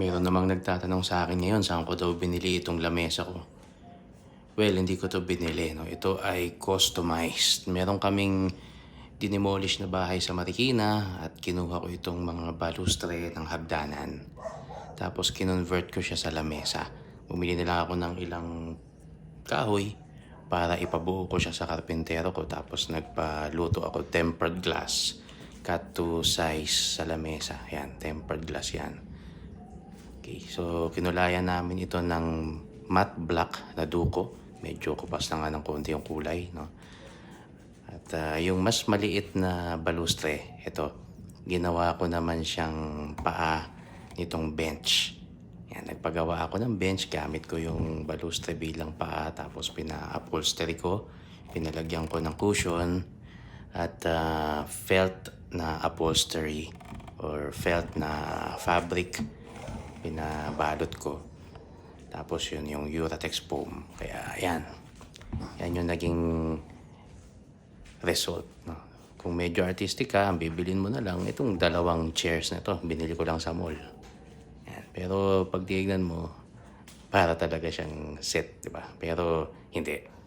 Meron namang nagtatanong sa akin ngayon saan ko daw binili itong lamesa ko. Well, hindi ko to binili. No? Ito ay customized. Meron kaming dinimolish na bahay sa Marikina at kinuha ko itong mga balustre ng hagdanan. Tapos kinonvert ko siya sa lamesa. Bumili na lang ako ng ilang kahoy para ipabuo ko siya sa karpintero ko. Tapos nagpaluto ako tempered glass. Cut to size sa lamesa. Yan, tempered glass yan. Okay, so kinulayan namin ito ng matte black na duko. Medyo kupas na nga ng konti yung kulay, no? At ah, yung mas maliit na balustre, ito, ginawa ko naman siyang paa nitong bench. Yan, nagpagawa ako ng bench, gamit ko yung balustre bilang paa, tapos pina-upholstery ko, pinalagyan ko ng cushion, at ah, felt na upholstery or felt na fabric pinabalot ko. Tapos yun yung Uratex foam. Kaya yan. Yan yung naging result. No? Kung medyo artistic ka, bibilin mo na lang itong dalawang chairs na to. Binili ko lang sa mall. Yan. Pero pag mo, para talaga siyang set, di ba? Pero hindi.